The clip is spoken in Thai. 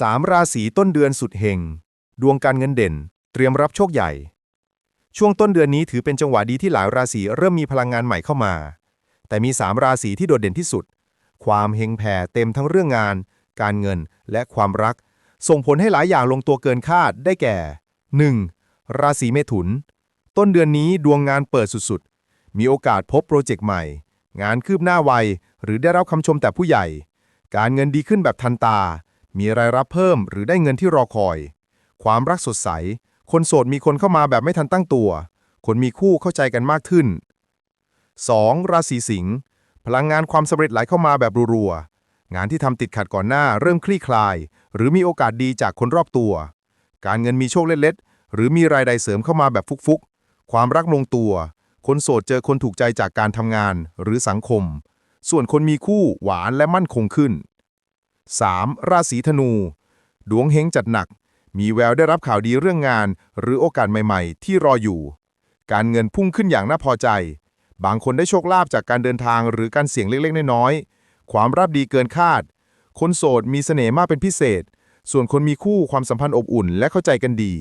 3 ราศีต้นเดือนสุดเฮงดวงการเงินเด่น เตรียมรับโชคใหญ่ ช่วงต้นเดือนนี้ถือเป็นจังหวะดีที่หลายราศีเริ่มมีพลังงานใหม่เข้ามา แต่มี 3 ราศีที่โดดเด่นที่สุด ความเฮงแผ่เต็มทั้งเรื่องงาน การเงินและความรัก ส่งผลให้หลายอย่างลงตัวเกินคาดได้แก่ 1. ราศีเมถุน ต้นเดือนนี้ดวงงานเปิดสุดๆ มีโอกาสพบโปรเจกต์ใหม่ งานคืบหน้าไว หรือได้รับคำชมแต่ผู้ใหญ่ การเงินดีขึ้นแบบทันตา มีรายรับเพิ่มหรือได้เงินที่รอคอย ความรักสดใส คนโสดมีคนเข้ามาแบบไม่ทันตั้งตัว คนมีคู่เข้าใจกันมากขึ้น 2. ราศีสิงห์พลังงานความสำเร็จไหลเข้ามาแบบรัวๆ งานที่ทำติดขัดก่อนหน้าเริ่มคลี่คลาย หรือมีโอกาสดีจากคนรอบตัว การเงินมีโชคเล็ดๆ หรือมีรายได้เสริมเข้ามาแบบฟุกๆ ความรักลงตัว คนโสดเจอคนถูกใจจากการทำงานหรือสังคม ส่วนคนมีคู่หวานและมั่นคงขึ้น 3. ราศีธนู ดวงเฮงจัดหนัก มีแววได้รับข่าวดีเรื่องงาน หรือโอกาสใหม่ๆ ที่รออยู่ การเงินพุ่งขึ้นอย่างน่าพอใจ บางคนได้โชคลาภจากการเดินทางหรือการเสี่ยงเล็กๆ น้อยๆ ความรับดีเกินคาด คนโสดมีเสน่ห์มากเป็นพิเศษ ส่วนคนมีคู่ความสัมพันธ์อบอุ่นและเข้าใจกันดี